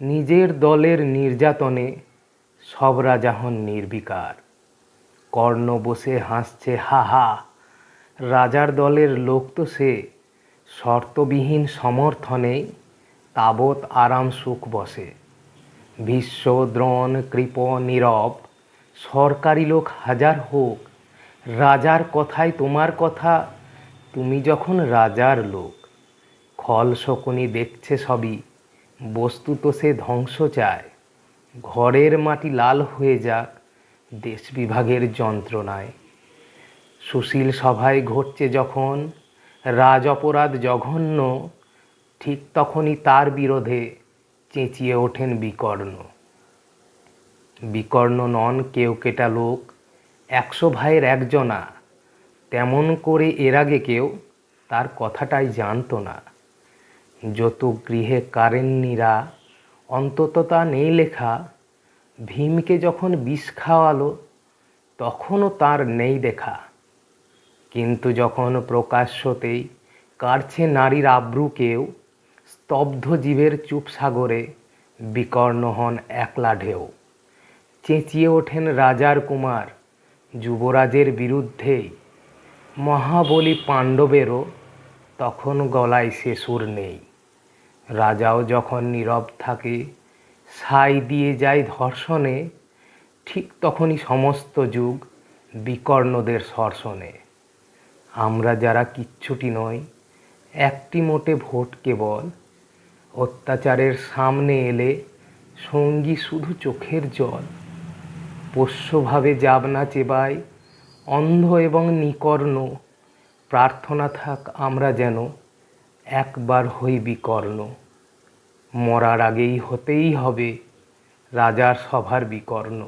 নিজের দলের নির্যাতনে সব রাজা হন নির্বিকার। কর্ণ বসে হাসছে, হা হা, রাজার দলের লোক তো সে। শর্তবিহীন সমর্থনে তাবৎ আরাম সুখ বসে। বিশ্ব দ্রণ, কৃপ, নীরব, সরকারি লোক হাজার হোক, রাজার কথায় তোমার কথা, তুমি যখন রাজার লোক। খল শকুনি দেখছে সবই বস্তুত সে ধ্বংস চায়। ঘরের মাটি লাল হয়ে যাক, দেশ বিভাগের যন্ত্রণায়। সুশীল সভায় ঘটছে যখন রাজ অপরাধ জঘন্য, ঠিক তখনই তার বিরোধে চেঁচিয়ে ওঠেন বিকর্ণ। বিকর্ণ নন কেউ কেটা লোক, একশো ভাইয়ের একজনা। তেমন করে এর আগে কেউ তার কথাটাই জানতো না। যত গৃহে কারেন্নিরা, অন্তত তা নেই লেখা। ভীমকে যখন বিষ খাওয়ালো, তখনও তার নেই দেখা। কিন্তু যখন প্রকাশ্যতেই কাটছে নারীর আব্রু কেউ স্তব্ধ জীবের চুপ সাগরে বিকর্ণ হন একলা ঢেউ। চেঁচিয়ে ওঠেন রাজার কুমার, যুবরাজের বিরুদ্ধেই মহাবলী পাণ্ডবেরও তখন গলায় সে সুর নেই। রাজাও যখন নীরব থাকে, সাই দিয়ে যায় ধর্ষণে, ঠিক তখনই সমস্ত যুগ বিকর্ণদের সর্ষণে। আমরা যারা কিচ্ছুটি নই, একটি মোটে ভোট কেবল। অত্যাচারের সামনে এলে সঙ্গী শুধু চোখের জল। পোষ্যভাবে যাবনা চেবাই অন্ধ এবং নিকর্ণ, প্রার্থনা থাক আমরা যেন, একবার হই বিকর্ণ। মরার আগেই হতেই হবে রাজার সভার বিকর্ণ।